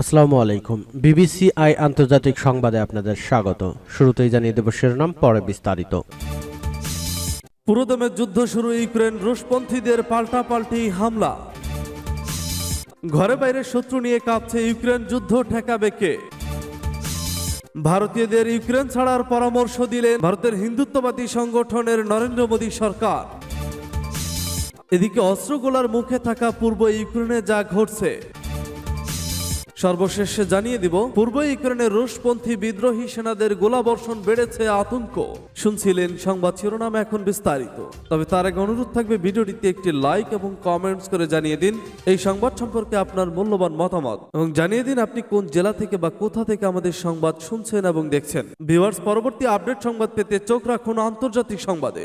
আসসালামু আলাইকুম। BBC I আন্তর্জাতিক সংবাদে আপনাদের স্বাগত। শুরুতেই জানিয়ে দেব শিরোনাম, পরে বিস্তারিত। পুরোদমে যুদ্ধ শুরু, ইউক্রেন রুশপন্থীদের পাল্টাপাল্টি হামলা। ঘরে বাইরে শত্রু নিয়ে কাঁপছে ইউক্রেন যুদ্ধ ঠেকাবে কে? ভারতীয়দের ইউক্রেন ছাড়ার পরামর্শ দিলেন ভারতের হিন্দুত্ববাদী সংগঠনের নরেন্দ্র মোদী সরকার। এদিকে অস্ত্রগোলার মুখে থাকা পূর্ব ইউক্রেনে যা ঘটছে। সর্বশেষ জানিয়ে দিব, পূর্ব ইউক্রেনের রুশপন্থী বিদ্রোহী সেনাদের গোলাবর্ষণ বেড়েছে আতঙ্ক। শুনছিলেন সংবাদ শিরোনাম এখন বিস্তারিত। তবে তার আগে অনুরোধ থাকবে ভিডিওটিতে একটি লাইক এবং কমেন্টস করে জানিয়ে দিন, এই সংবাদ সম্পর্কে আপনার মূল্যবান মতামত। এবং জানিয়ে দিন আপনি কোন জেলা থেকে বা কোথা থেকে আমাদের সংবাদ শুনছেন এবং দেখছেন। ভিউয়ার্স, পরবর্তী আপডেট সংবাদ পেতে চোখ রাখুন আন্তর্জাতিক সংবাদে।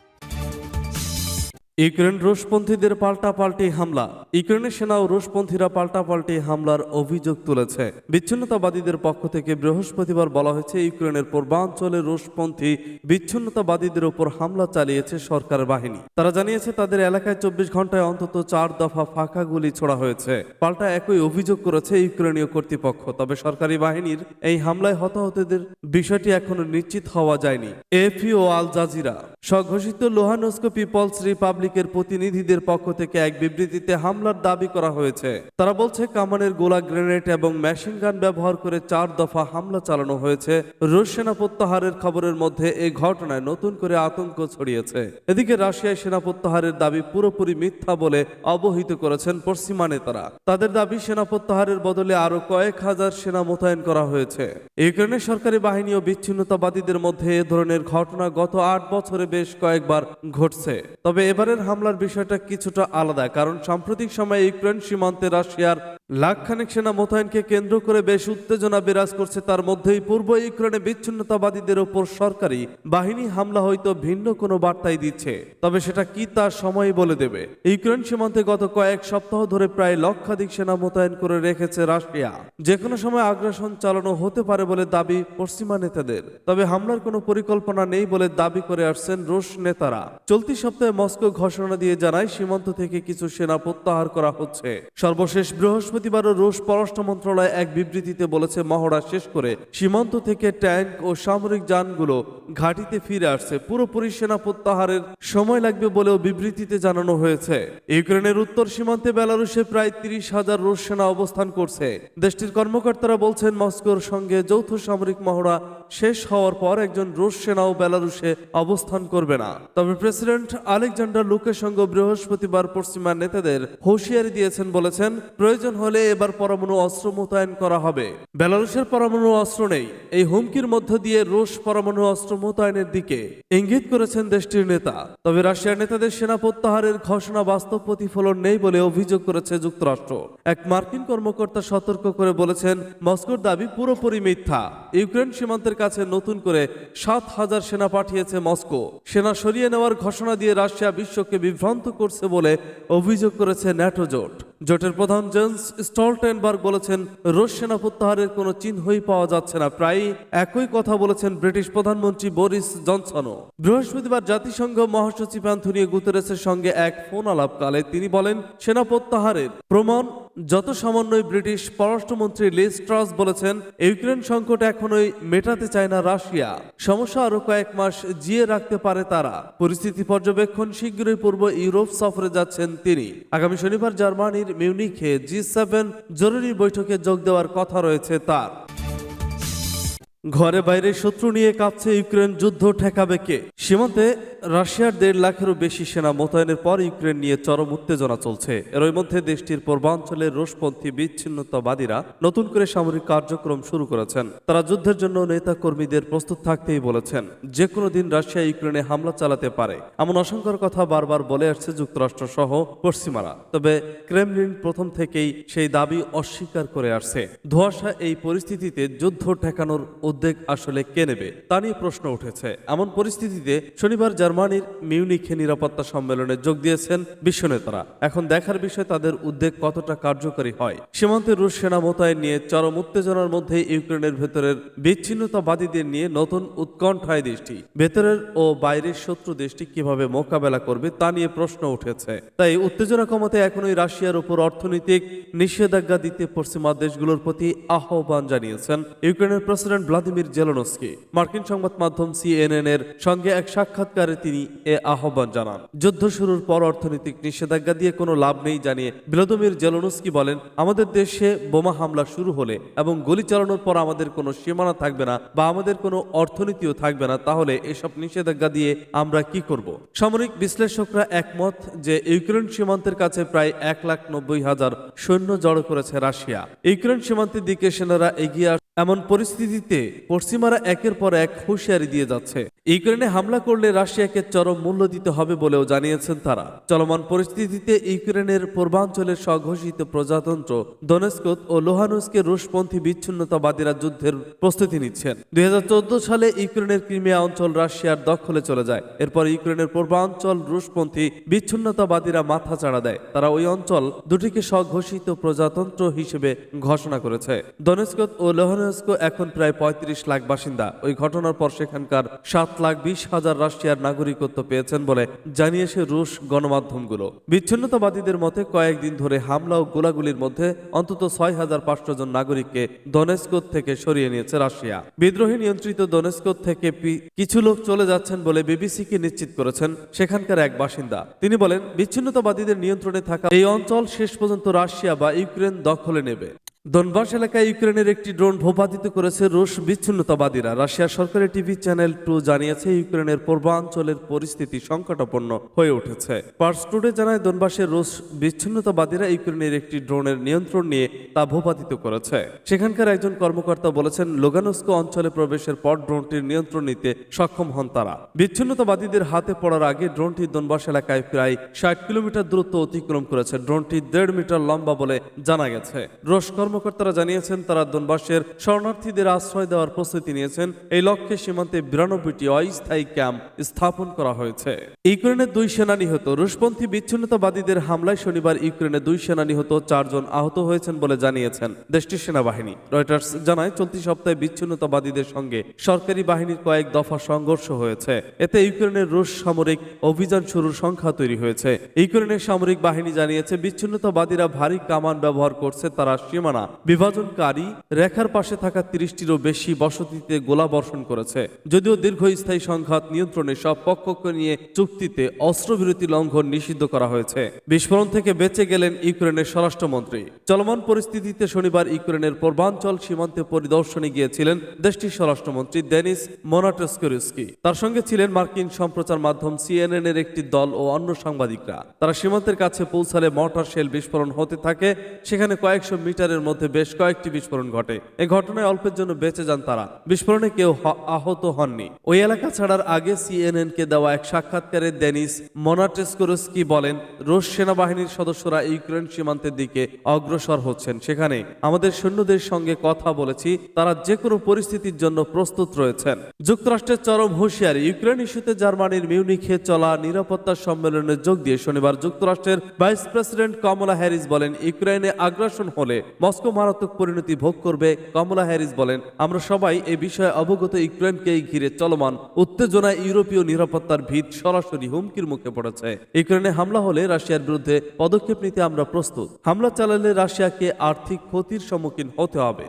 ইউক্রেন রুশপন্থীদের পাল্টাপাল্টি হামলা। ইউক্রেনের সেনা ও রুশপন্থীরা পাল্টাপাল্টি হামলার অভিযোগ তুলেছে। বিচ্ছিন্নতাবাদীদের পক্ষ থেকে বৃহস্পতিবার বলা হয়েছে, ইউক্রেনের পূর্বাঞ্চলে রুশপন্থী বিচ্ছিন্নতাবাদীদের উপর হামলা চালিয়েছে সরকার বাহিনী। তারা জানিয়েছে, তাদের এলাকায় চব্বিশ ঘন্টায় অন্তত চার দফা ফাঁকা গুলি ছোড়া হয়েছে। পাল্টা একই অভিযোগ করেছে ইউক্রেনীয় কর্তৃপক্ষ, তবে সরকারি বাহিনীর এই হামলায় হতাহতদের বিষয়টি এখনও নিশ্চিত হওয়া যায়নি। এফি ও আল জাজিরা। স্বঘোষিত লোহানস্কো পিপলস রিপাবলিকের প্রতিনিধিদের পক্ষ থেকে এক বিবৃতিতে হামলার দাবি করা হয়েছে। তারা বলছে, কামানের গোলা গ্রেনেড এবং মেশিন গান ব্যবহার করে চার দফা হামলা চালানো হয়েছে। রুশ সেনা প্রত্যাহারের খবরের মধ্যে এই ঘটনায় নতুন করে আতঙ্ক ছড়িয়েছে। এদিকে রাশিয়ায় সেনা প্রত্যাহারের দাবি পুরোপুরি মিথ্যা বলে অবহিত করেছেন পশ্চিমা নেতারা। তাদের দাবি, সেনা প্রত্যাহারের বদলে আরও কয়েক হাজার সেনা মোতায়েন করা হয়েছে। ইউক্রেনের সরকারি বাহিনী ও বিচ্ছিন্নতাবাদীদের মধ্যে এ ধরনের ঘটনা গত আট বছরে বেশ কয়েকবার ঘটছে। তবে এবারের হামলার বিষয়টা কিছুটা আলাদা, কারণ সাম্প্রতিক সময়ে ইউক্রেন সীমান্তে রাশিয়ার লাখখানেক সেনা মোতায়েনকে কেন্দ্র করে বেশ উত্তেজনা বিরাজ করছে। তার মধ্যেই পূর্ব ইউক্রেনে বিচ্ছিন্নতাবাদীদের ওপর সরকারি বাহিনী হামলা হয়তো ভিন্ন কোনো বার্তাই দিচ্ছে, তবে সেটা কি তার সময় বলে দেবে? ইউক্রেন সীমান্তে গত কয়েক সপ্তাহ ধরে প্রায় লক্ষাধিক সেনা মোতায়েন করে রেখেছে রাশিয়া। যে কোনো সময় আগ্রাসন চালানো হতে পারে বলে দাবি পশ্চিমা নেতাদের, তবে হামলার কোনো পরিকল্পনা নেই বলে দাবি করে আসছেন রুশ নেতারা। চলতি সপ্তাহে মস্কো ঘোষণা দিয়ে জানায়, সীমান্ত থেকে কিছু সেনা প্রত্যাহার করা হচ্ছে। সর্বশেষ বৃহস্পতিবারও রুশ পররাষ্ট্র মন্ত্রণালয় এক বিবৃতিতে বলেছে, মহড়া শেষ করে সীমান্ত থেকে ট্যাঙ্ক ও সামরিক যানগুলো ঘাঁটিতে ফিরে আসছে। পুরোপুরি সেনা প্রত্যাহারের সময় লাগবে বলেও বিবৃতিতে জানানো হয়েছে। ইউক্রেনের উত্তর সীমান্তে বেলারুশে প্রায় তিরিশ হাজার রুশ সেনা অবস্থান করছে। দেশটির কর্মকর্তারা বলছেন, মস্কোর সঙ্গে যৌথ সামরিক মহড়া শেষ হওয়ার পর একজন রুশ সেনাও বেলারুশে অবস্থান করবে না। তবে প্রেসিডেন্ট আলেকজান্ডার লুকের সঙ্গে বৃহস্পতিবার পশ্চিমা নেতাদের হুঁশিয়ারি দিয়েছেন বলেছেন, প্রয়োজন হলে এবার পরমাণু অস্ত্র মোতায়েন করা হবে। বেলারুশের পরমাণু অস্ত্র নেই। এই হুমকির মধ্য দিয়ে রুশ পরমাণু অস্ত্র মোতায়েনের দিকে ইঙ্গিত করেছেন দেশটির নেতা। তবে রাশিয়ার নেতাদের সেনা প্রত্যাহারের ঘোষণা বাস্তব প্রতিফলন নেই বলে অভিযোগ করেছে যুক্তরাষ্ট্র। এক মার্কিন কর্মকর্তা সতর্ক করে বলেছেন, মস্কোর দাবি পুরোপুরি মিথ্যা। ইউক্রেন সীমান্তের কাছে নতুন করে সাত হাজার সেনা পাঠিয়েছে মস্কো। সেনা সরিয়ে নেওয়ার ঘোষণা দিয়ে রাশিয়া বিশ্বকে বিভ্রান্ত করছে বলে অভিযোগ করেছে ন্যাটো জোট। জোটের প্রধান জেন্স স্টলটেনবার্গ বলেছেন, রুশ সেনা প্রত্যাহারের কোনো চিহ্নই পাওয়া যাচ্ছে না। প্রায় একই কথা বলেছেন ব্রিটিশ প্রধানমন্ত্রী বরিস জনসনও। বৃহস্পতিবার জাতিসংঘ মহাসচিব অ্যান্থনিও গুতেরেসের সঙ্গে এক ফোন আলাপকালে তিনি বলেন, সেনা প্রত্যাহারের প্রমাণ যত সমন্বয় ব্রিটিশ পররাষ্ট্রমন্ত্রী লিজ ট্রাস বলেছেন, ইউক্রেন সংকট এখনোই মেটাতে চায় না রাশিয়া। সমস্যা আরও কয়েক মাস জিয়ে রাখতে পারে তারা। পরিস্থিতি পর্যবেক্ষণ শীঘ্রই পূর্ব ইউরোপ সফরে যাচ্ছেন তিনি। আগামী শনিবার জার্মানির মিউনিখে জি সেভেন জরুরি বৈঠকে যোগ দেওয়ার কথা রয়েছে তার। ঘরে বাইরে শত্রু নিয়ে কাঁপছে ইউক্রেন, যুদ্ধ ঠেকাবে কে? সীমান্তে রাশিয়ার দেড় লাখেরও বেশি সেনা মোতায়েনের পর ইউক্রেন নিয়ে চরম উত্তেজনা চলছে। এরই মধ্যে দেশটির পূর্বাঞ্চলের রুশপন্থী বিচ্ছিন্নতাবাদীরা নতুন করে সামরিক কার্যক্রম শুরু করেছেন। তারা যুদ্ধের জন্য নেতা কর্মীদের প্রস্তুত থাকতেই বলেছেন যে কোনো দিন রাশিয়া ইউক্রেনে হামলা চালাতে পারে। এমন আশঙ্কার কথা বারবার বলে আসছে যুক্তরাষ্ট্র সহ পশ্চিমারা। তবে ক্রেমলিন প্রথম থেকেই সেই দাবি অস্বীকার করে আসছে। ধোয়াশা এই পরিস্থিতিতে যুদ্ধ ঠেকানোর উদ্যোগ আসলে কে নেবে তা নিয়ে প্রশ্ন উঠেছে। এমন পরিস্থিতিতে শনিবার জার্মানির মিউনিখে নিরাপত্তা সম্মেলনে যোগ দিয়েছেন বিশ্ব নেতারা। এখন দেখার বিষয় তাদের উদ্যোগ কতটা কার্যকরী হয়। সীমান্তে রুশ সেনা মোতায়েন নিয়ে চরম উত্তেজনার মধ্যে ইউক্রেনের ভেতরের বিচ্ছিন্নতাবাদীদের নিয়ে নতুন উৎকণ্ঠায় দেশটি। ভেতরের ও বাইরের শত্রু দেশটি কীভাবে মোকাবেলা করবে তা নিয়ে প্রশ্ন উঠেছে। তাই উত্তেজনা কমাতে এখনই রাশিয়ার উপর অর্থনৈতিক নিষেধাজ্ঞা দিতে পশ্চিমা দেশগুলোর প্রতি আহ্বান জানিয়েছেন ইউক্রেনের প্রেসিডেন্ট ভ্লাদিমির জেলনস্কি। মার্কিন সংবাদ মাধ্যম সিএনএন এর সঙ্গে এক সাক্ষাৎকারে তিনি এ আহ্বান জানান। যুদ্ধ শুরুর পর অর্থনৈতিক নিষেধাজ্ঞা দিয়ে কোনো লাভ নেই জানিয়ে ভ্লাদিমির জেলনস্কি বলেন, আমাদের দেশে বোমা হামলা শুরু হলে এবং গুলি চালানোর পর আমাদের কোনো সীমানা থাকবে না বা আমাদের কোনো অর্থনীতিও থাকবে না, তাহলে এসব নিষেধাজ্ঞা দিয়ে আমরা কি করব? সামরিক বিশ্লেষকরা একমত যে ইউক্রেন সীমান্তের কাছে প্রায় এক লাখ নব্বই হাজার সৈন্য জড়ো করেছে রাশিয়া। ইউক্রেন সীমান্তের দিকে সেনারা এগিয়ে এমন পরিস্থিতিতে পশ্চিমারা একের পর এক হুঁশিয়ারি দিয়ে যাচ্ছে। ইউক্রেনে হামলা করলে রাশিয়াকে চরম মূল্য দিতে হবে বলেও জানিয়েছেন তারা। চলমান পরিস্থিতিতে ইউক্রেনের পূর্বাঞ্চলের স্বঘোষিত প্রজাতন্ত্র দনেস্কত ও লোহানুস্কে রুশপন্থী বিচ্ছিন্নতাবাদীরা যুদ্ধের প্রস্তুতি নিচ্ছেন। দুই সালে ইউক্রেনের ক্রিমিয়া অঞ্চল রাশিয়ার দখলে চলে যায়। এরপর ইউক্রেনের পূর্বাঞ্চল রুশপন্থী বিচ্ছিন্নতাবাদীরা মাথা চাড়া দেয়। তারা ওই অঞ্চল দুটিকে স্বঘোষিত প্রজাতন্ত্র হিসেবে ঘোষণা করেছে। দনেস্কত ও লোহানস্ক এখন প্রায় পঁয়ত্রিশ লাখ বাসিন্দা। ওই ঘটনার পর সেখানকার সাত লাখ বিশ হাজার রাশিয়ার নাগরিকত্ব পেয়েছেন বলে জানিয়েছে রুশ গণমাধ্যমগুলো। বিচ্ছিন্নতাবাদীদের মতে কয়েকদিন ধরে হামলা ও গোলাগুলির মধ্যে অন্তত ছয় হাজার পাঁচশো জন নাগরিককে দনেস্কত থেকে সরিয়ে নিয়েছে রাশিয়া। বিদ্রোহী নিয়ন্ত্রিত দনেস্কত থেকে কিছু লোক চলে যাচ্ছেন বলে বিবিসিকে নিশ্চিত করেছেন সেখানকার এক বাসিন্দা। তিনি বলেন, বিচ্ছিন্নতাবাদীদের নিয়ন্ত্রণে থাকা এই অঞ্চল শেষ পর্যন্ত রাশিয়া বা ইউক্রেন দখলে নেবে। দনবাস এলাকায় ইউক্রেনের একটি ড্রোন ভূপাতিত করেছে রুশ বিচ্ছিন্নতাবাদীরা। রাশিয়ার সরকারি টিভি চ্যানেল টু জানিয়েছে, ইউক্রেনের পূর্বাঞ্চলের পরিস্থিতি সংকটাপন্ন হয়ে উঠেছে। পার্স টুডে জানায় দনবাসের রুশ বিচ্ছিন্নতাবাদীরা ইউক্রেনের একটি ড্রোনের নিয়ন্ত্রণ নিয়ে তা ভূপাতিত করেছে। সেখানকার একজন কর্মকর্তা বলেছেন, লোগানস্ক অঞ্চলে প্রবেশের পর ড্রোনটির নিয়ন্ত্রণ নিতে সক্ষম হন তারা। বিচ্ছিন্নতাবাদীদের হাতে পড়ার আগে ড্রোনটি দনবাস এলাকায় প্রায় ষাট কিলোমিটার দূরত্ব অতিক্রম করেছে। ড্রোনটি দেড় মিটার লম্বা বলে জানা গেছে। রুশ কর্মকর্তারা জানিয়েছেন, তারা দনবাসের শরণার্থীদের আশ্রয় দেওয়ার প্রস্তুতি নিয়েছেন। এই লক্ষ্যে সীমান্তে বিরানব্বইটি অস্থায়ী ক্যাম্প স্থাপন করা হয়েছে। ইউক্রেনের দুই সেনা নিহত, রুশপন্থী বিচ্ছিন্নতাবাদীদের হামলায় শনিবার ইউক্রেনের দুই সেনা নিহত চারজন আহত হয়েছেন বলে জানিয়েছেন দেশটির সেনাবাহিনী। রয়টার্স জানায়, চলতি সপ্তাহে বিচ্ছিন্নতাবাদীদের সঙ্গে সরকারি বাহিনীর কয়েক দফা সংঘর্ষ হয়েছে। এতে ইউক্রেনের রুশ সামরিক অভিযান শুরুর সংখ্যা তৈরি হয়েছে। ইউক্রেনের সামরিক বাহিনী জানিয়েছে, বিচ্ছিন্নতাবাদীরা ভারী কামান ব্যবহার করছে, তারা সীমানা বিভাজনকারী রেখার পাশে থাকা তিরিশটিরও বেশি বসতিতে গোলা বর্ষণ করেছে। যদিও দীর্ঘস্থায়ী সংঘাত নিয়ন্ত্রণে সব পক্ষকে নিয়ে চুক্তিতে অস্ত্রবিরতি লঙ্ঘন নিষিদ্ধ করা হয়েছে। বিস্ফোরণ থেকে বেঁচে গেলেন ইউক্রেনের স্বরাষ্ট্রমন্ত্রী। চলমান পরিস্থিতিতে শনিবার ইউক্রেনের পূর্বাঞ্চল সীমান্তে পরিদর্শনে গিয়েছিলেন দেশটির স্বরাষ্ট্রমন্ত্রী ডেনিস মোনাটেস্করিস্কি। তার সঙ্গে ছিলেন মার্কিন সম্প্রচার মাধ্যম সিএনএন এর একটি দল ও অন্য সাংবাদিকরা। তারা সীমান্তের কাছে পৌঁছালে মর্টার শেল বিস্ফোরণ হতে থাকে, সেখানে কয়েকশো মিটারের মধ্যে বেশ কয়েকটি বিস্ফোরণ ঘটে। এই ঘটনায় অল্পের জন্য বেঁচে যান তারা। বিস্ফোরণে কেউ আহত হননি। ওই এলাকা ছাড়ার আগে সিএনএন কে দেওয়া এক সাক্ষাৎকারে ডেনিস মোনাটেস্কোরস্কি বলেন, রুশ সেনাবাহিনীর সদস্যরা ইউক্রেন সীমান্তের দিকে অগ্রসর হচ্ছেন। সেখানে আমাদের সৈন্যদের সঙ্গে কথা বলেছি। তারা যে কোনো পরিস্থিতির জন্য প্রস্তুত রয়েছেন। যুক্তরাষ্ট্রের চরম হুঁশিয়ারি, ইউক্রেন ইস্যুতে জার্মানির মিউনিখে চলা নিরাপত্তা সম্মেলনে যোগ দিয়ে শনিবার যুক্তরাষ্ট্রের ভাইস প্রেসিডেন্ট কমলা হ্যারিস বলেন, ইউক্রেনে আগ্রাসন হলে মস্কো মারাত্মক পরিণতি ভোগ করবে কমলা হ্যারিস বলেন। আমরা সবাই এ বিষয়ে অবগত ইউক্রেনকেই ঘিরে চলমান উত্তেজনায় ইউরোপীয় নিরাপত্তার ভিত সরাসরি হুমকির মুখে পড়েছে। ইউক্রেনে হামলা হলে রাশিয়ার বিরুদ্ধে পদক্ষেপ নিতে আমরা প্রস্তুত। হামলা চালালে রাশিয়াকে আর্থিক ক্ষতির সম্মুখীন হতে হবে।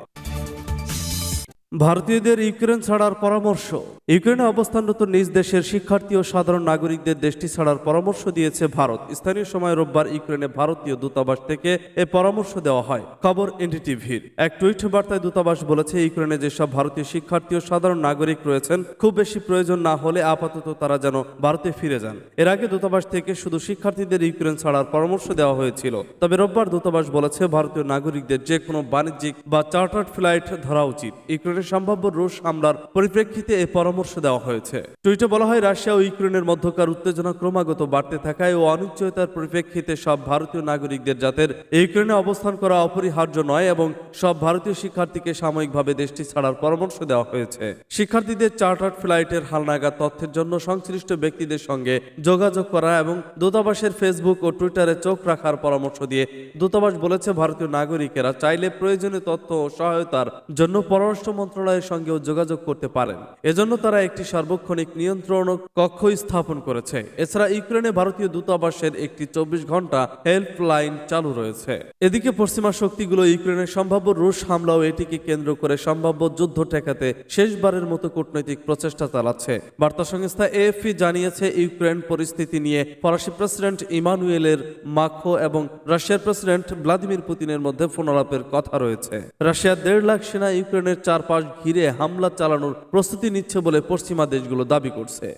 ভারতীয়দের ইউক্রেন ছাড়ার পরামর্শ। ইউক্রেনে অবস্থানরত নিজ দেশের শিক্ষার্থী ও সাধারণ নাগরিকদের দেশটি ছাড়ার পরামর্শ দিয়েছে ভারত। স্থানীয় সময় রোববার ইউক্রেনে ভারতীয় দূতাবাস থেকে এ পরামর্শ দেওয়া হয়। খবর এনডিটিভির। এক টুইট বার্তায় দূতাবাস বলেছে, ইউক্রেনে যেসব ভারতীয় শিক্ষার্থী ও সাধারণ নাগরিক রয়েছেন, খুব বেশি প্রয়োজন না হলে আপাতত তারা যেন ভারতে ফিরে যান। এর আগে দূতাবাস থেকে শুধু শিক্ষার্থীদের ইউক্রেন ছাড়ার পরামর্শ দেওয়া হয়েছিল। তবে রোববার দূতাবাস বলেছে, ভারতীয় নাগরিকদের যে কোনো বাণিজ্যিক বা চার্টার্ড ফ্লাইট ধরা উচিত। ইউক্রেনের ইউক্রেনের সম্ভাব্য রুশ হামলার পরিপ্রেক্ষিতে এই পরামর্শ দেওয়া হয়েছে। টুইটে বলা হয়, রাশিয়া ও ইউক্রেনের মধ্যকার উত্তেজনা ক্রমাগত বাড়তে থাকায় ও অনিশ্চয়তার পরিপ্রেক্ষিতে সব ভারতীয় নাগরিকদের যাদের ইউক্রেনে অবস্থান করা অপরিহার্য নয় এবং সব ভারতীয় শিক্ষার্থীকে সাময়িকভাবে দেশটি ছাড়ার পরামর্শ দেওয়া হয়েছে। শিক্ষার্থীদের চার্টার্ড ফ্লাইটের হালনাগাদ তথ্যের জন্য সংশ্লিষ্ট ব্যক্তিদের সঙ্গে যোগাযোগ করা এবং দূতাবাসের ফেসবুক ও টুইটারে চোখ রাখার পরামর্শ দিয়ে দূতাবাস বলেছে, ভারতীয় নাগরিকেরা চাইলে প্রয়োজনীয় তথ্য ও সহায়তার জন্য পররাষ্ট্র মন্ত্রণালয়ের সঙ্গেও যোগাযোগ করতে পারেন। এজন্য তারা একটি সার্বক্ষণিক নিয়ন্ত্রণ কক্ষ স্থাপন করেছে। এছাড়া ইউক্রেনে ভারতীয় দূতাবাসের একটি চব্বিশ ঘণ্টা হেল্পলাইন চালু রয়েছে। এদিকে পশ্চিমা শক্তিগুলো ইউক্রেনের সম্ভাব্য রুশ হামলা ও এটিকে কেন্দ্র করে সম্ভাব্য যুদ্ধ ঠেকাতে শেষবারের মতো কূটনৈতিক প্রচেষ্টা চালাচ্ছে। বার্তা সংস্থা এএফপি জানিয়েছে, ইউক্রেন পরিস্থিতি নিয়ে ফরাসি প্রেসিডেন্ট ইমানুয়েলের মাখো এবং রাশিয়ার প্রেসিডেন্ট ভ্লাদিমির পুতিনের মধ্যে ফোনালাপের কথা রয়েছে। রাশিয়ার দেড় লাখ সেনা ইউক্রেনের চারপাশ ঘিরে হামলা চালানোর প্রস্তুতি নিচ্ছে বলে পশ্চিমা দেশগুলো দাবি করছে।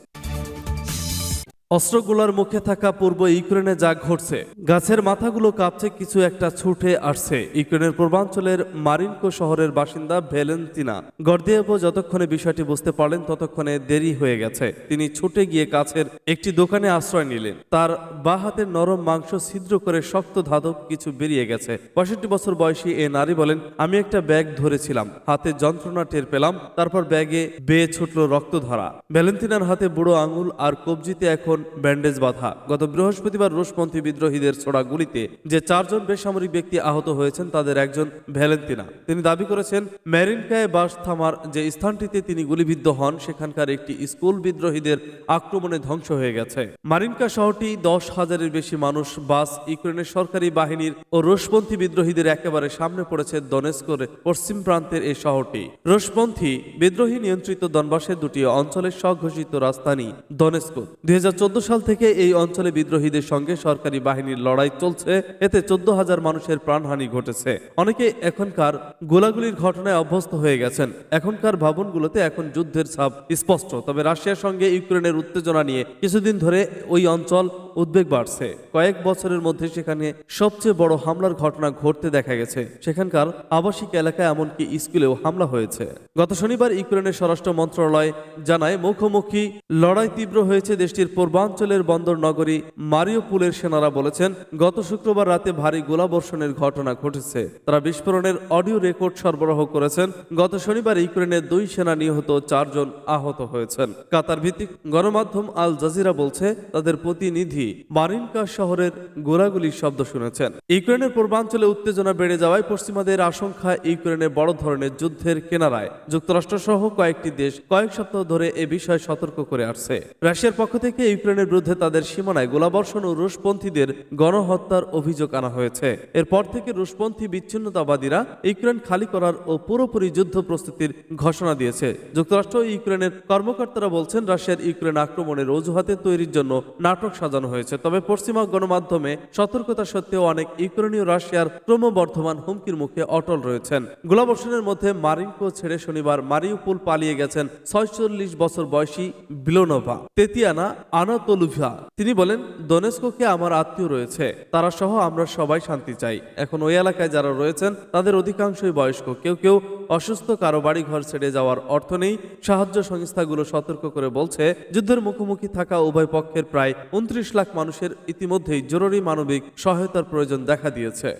অস্ত্রগুলোর মুখে থাকা পূর্ব ইউক্রেনে যা ঘটছে, গাছের মাথাগুলো কাঁপছে, কিছু একটা ছুটে আসছে। ইউক্রেনের পূর্বাঞ্চলের মারিনকো শহরের বাসিন্দা ভ্যালেন্তিনা গর্দিয়েভো যতক্ষণে বিষয়টি বুঝতে পারলেন, ততক্ষণে দেরি হয়ে গেছে। তিনি ছুটে গিয়ে কাছের একটি দোকানে আশ্রয় নিলেন। তার বা হাতের নরম মাংস ছিদ্র করে শক্ত ধাতব কিছু বেরিয়ে গেছে। পঁয়ষট্টি বছর বয়সী এ নারী বলেন, আমি একটা ব্যাগ ধরেছিলাম। হাতে যন্ত্রণা টের পেলাম। তারপর ব্যাগে বেয়ে ছুটল রক্তধারা। ভ্যালেন্তিনার হাতে বুড়ো আঙুল আর কবজিতে এখন ব্যান্ডেজ বাঁধা। গত বৃহস্পতিবার রুশপন্থী বিদ্রোহীদের ছোড়া গুলিতে যে চারজন বেসামরিক ব্যক্তি আহত হয়েছেন, তাদের একজন ভ্যালেন্তিনা। তিনি দাবি করেছেন ম্যারিনকায় বাস থামার যে স্থানটিতে তিনি গুলিবিদ্ধ হন, সেখানকার একটি স্কুল বিদ্রোহীদের আক্রমণে ধ্বংস হয়ে গেছে। মারিনকা শহরটি দশ হাজারের বেশি মানুষ, বাস, ইউক্রেনের সরকারি বাহিনীর ও রুশপন্থী বিদ্রোহীদের একেবারে সামনে পড়েছে দনেস্কোর পশ্চিম প্রান্তের এই শহরটি। রুশপন্থী বিদ্রোহী নিয়ন্ত্রিত দনবাসের দুটি অঞ্চলের স্বঘোষিত রাজধানী দনেস্কো। দুই সাল থেকে এই অঞ্চলে বিদ্রোহীদের সঙ্গে সরকারি বাহিনীর লড়াই চলছে। এতে চোদ্দ হাজার মানুষের প্রাণহানি ঘটেছে। অনেকে এখনকার গোলাগুলির ঘটনায় অভ্যস্ত হয়ে গেছেন। এখনকার ভবনগুলোতে এখন যুদ্ধের ছাপ স্পষ্ট। তবে রাশিয়ার সঙ্গে ইউক্রেনের উত্তেজনা নিয়ে কিছুদিন ধরে ওই অঞ্চল উদ্বেগ বাড়ছে। কয়েক বছরের মধ্যে সেখানে সবচেয়ে বড় হামলার ঘটনা ঘটতে দেখা গেছে। সেখানকার আবাসিক এলাকায় এমনকি স্কুলেও হামলা হয়েছে। গত শনিবার ইউক্রেনের স্বরাষ্ট্র মন্ত্রণালয় জানায়, মুখোমুখি লড়াই তীব্র হয়েছে দেশটির পূর্বাঞ্চলের বন্দর নগরী মারিওপুলের সেনারা বলেছেন, গত শুক্রবার রাতে ভারী গোলাবর্ষণের ঘটনা ঘটেছে। তারা বিস্ফোরণের অডিও রেকর্ড সরবরাহ করেছেন। গত শনিবার ইউক্রেনের দুই সেনা নিহত চারজন আহত হয়েছেন। কাতার ভিত্তিক গণমাধ্যম আল জাজিরা বলছে, তাদের প্রতিনিধি মারিনকা শহরের গোলাগুলির শব্দ শুনেছেন। ইউক্রেনের পূর্বাঞ্চলে উত্তেজনা বেড়ে যাওয়ায় পশ্চিমাদের আশঙ্কা ইউক্রেনে বড় ধরনের যুদ্ধের কেনারায়। যুক্তরাষ্ট্র সহ কয়েকটি দেশ কয়েক সপ্তাহ ধরে এ বিষয়ে সতর্ক করে আসছে। রাশিয়ার পক্ষ থেকে ইউক্রেনের বিরুদ্ধে তাদের সীমানায় গোলাবর্ষণ ও রুশপন্থীদের গণহত্যার অভিযোগ আনা হয়েছে। এরপর থেকে রুশপন্থী বিচ্ছিন্নতাবাদীরা ইউক্রেন খালি করার ও পুরোপুরি যুদ্ধ প্রস্তুতির ঘোষণা দিয়েছে। যুক্তরাষ্ট্র ও ইউক্রেনের কর্মকর্তারা বলছেন, রাশিয়ার ইউক্রেন আক্রমণের অজুহাতে তৈরির জন্য নাটক সাজানো হয়েছে। তবে পশ্চিমা গণমাধ্যমে সতর্কতা সত্ত্বেও অনেক ইউক্রেনীয় রাশিয়ার ক্রমবর্ধমান হুমকির মুখে অটল রয়েছেন। গোলাবর্ষণের মধ্যে মারিনকো ছেড়ে শনিবার মারিউপুল পালিয়ে গেছেন ছয়চল্লিশ বছর বয়সী বিলোনোভা। তেতিয়ানা আনাতোলুভা, তিনি বলেন, দনেস্কোকে আমার আত্মীয় রয়েছে। তারা সহ আমরা সবাই শান্তি চাই। এখন ওই এলাকায় যারা রয়েছেন, তাদের অধিকাংশই বয়স্ক। কেউ কেউ অসুস্থ, কারও বাড়ি ঘর ছেড়ে যাওয়ার অর্থ নেই। সাহায্য সংস্থাগুলো সতর্ক করে বলছে, যুদ্ধের মুখোমুখি থাকা উভয় পক্ষের প্রায় উনত্রিশ লাখ মানুষের ইতিমধ্যেই জরুরি মানবিক সহায়তার প্রয়োজন দেখা দিয়েছে।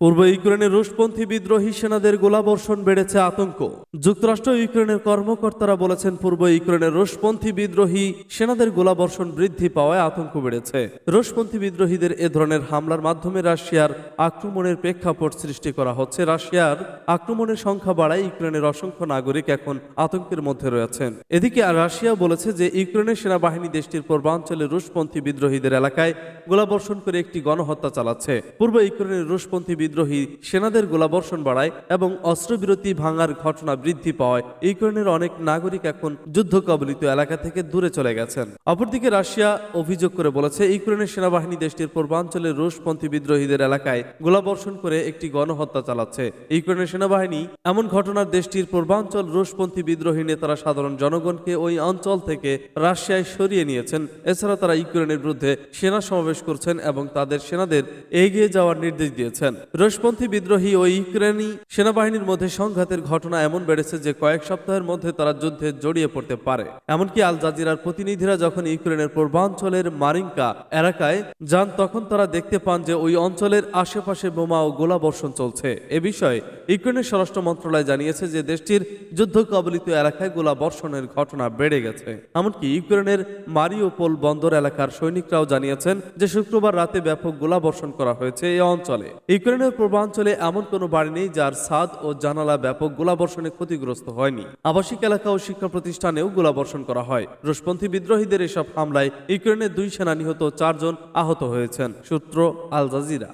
পূর্ব ইউক্রেনের রুশপন্থী বিদ্রোহী সেনাদের গোলাবর্ষণ বেড়েছে আতঙ্ক। যুক্তরাষ্ট্র ইউক্রেনের কর্মকর্তারা বলেছেন পূর্ব ইউক্রেনের রুশপন্থী বিদ্রোহী সেনাদের গোলাবর্ষণ বৃদ্ধি পাওয়ায় আতঙ্ক বেড়েছে। রুশপন্থী বিদ্রোহীদের এ ধরনের হামলার মাধ্যমে রাশিয়ার আক্রমণের প্রেক্ষাপট সৃষ্টি করা হচ্ছে। রাশিয়ার আক্রমণের সংখ্যা বাড়ায় ইউক্রেনের অসংখ্য নাগরিক এখন আতঙ্কের মধ্যে রয়েছেন। এদিকে রাশিয়া বলেছে যে ইউক্রেনের সেনাবাহিনী দেশটির পূর্বাঞ্চলে রুশপন্থী বিদ্রোহীদের এলাকায় গোলাবর্ষণ করে একটি গণহত্যা চালাচ্ছে। পূর্ব ইউক্রেনের রুশপন্থী বিদ্রোহী সেনাদের গোলাবর্ষণ বাড়ায় এবং অস্ত্রবিরতি ভাঙার ঘটনা বৃদ্ধি পাওয়ায় ইউক্রেনের অনেক নাগরিক এখন যুদ্ধ কবলিত এলাকা থেকে দূরে চলে গেছেন। অপরদিকে রাশিয়া অভিযোগ করে বলেছে, ইউক্রেনের সেনাবাহিনী দেশটির পূর্বাঞ্চলের রুশপন্থী বিদ্রোহীদের এলাকায় গোলাবর্ষণ করে একটি গণহত্যা চালাচ্ছে। ইউক্রেনের সেনাবাহিনী এমন ঘটনার দেশটির পূর্বাঞ্চল রুশপন্থী বিদ্রোহী নেতারা সাধারণ জনগণকে ওই অঞ্চল থেকে রাশিয়ায় সরিয়ে নিয়েছেন। এছাড়া তারা ইউক্রেনের বিরুদ্ধে সেনা সমাবেশ করছেন এবং তাদের সেনাদের এগিয়ে যাওয়ার নির্দেশ দিয়েছেন। রুশপন্থী বিদ্রোহী ও ইউক্রেনি সেনাবাহিনীর মধ্যে সংঘাতের ঘটনা এমন বেড়েছে যে কয়েক সপ্তাহের মধ্যে তারা যুদ্ধে জড়িয়ে পড়তে পারে। এমনকি আল জাজিরার প্রতিনিধিরা যখন ইউক্রেনের পূর্বাঞ্চলের মারিঙ্কা এলাকায় যান, তখন তারা দেখতে পান যে ওই অঞ্চলের আশেপাশে বোমা ও গোলাবর্ষণ চলছে। এ বিষয়ে ইউক্রেনের স্বরাষ্ট্র মন্ত্রণালয় জানিয়েছে যে দেশটির যুদ্ধ কবলিত এলাকায় গোলাবর্ষণের ঘটনা বেড়ে গেছে। এমনকি ইউক্রেনের মারিওপোল বন্দর এলাকার সৈনিকরাও জানিয়েছেন যে শুক্রবার রাতে ব্যাপক গোলাবর্ষণ করা হয়েছে এই অঞ্চলে। ইউক্রেনের পূর্বাঞ্চলে এমন কোনো বাড়ি নেই যার ছাদ ও জানালা ব্যাপক গোলাবর্ষণে ক্ষতিগ্রস্ত হয়নি। আবাসিক এলাকা ও শিক্ষা প্রতিষ্ঠানেও গোলাবর্ষণ করা হয়। রুশপন্থী বিদ্রোহীদের এসব হামলায় ইউক্রেনের দুই সেনা নিহত চারজন আহত হয়েছেন, সূত্র আল জাজিরা।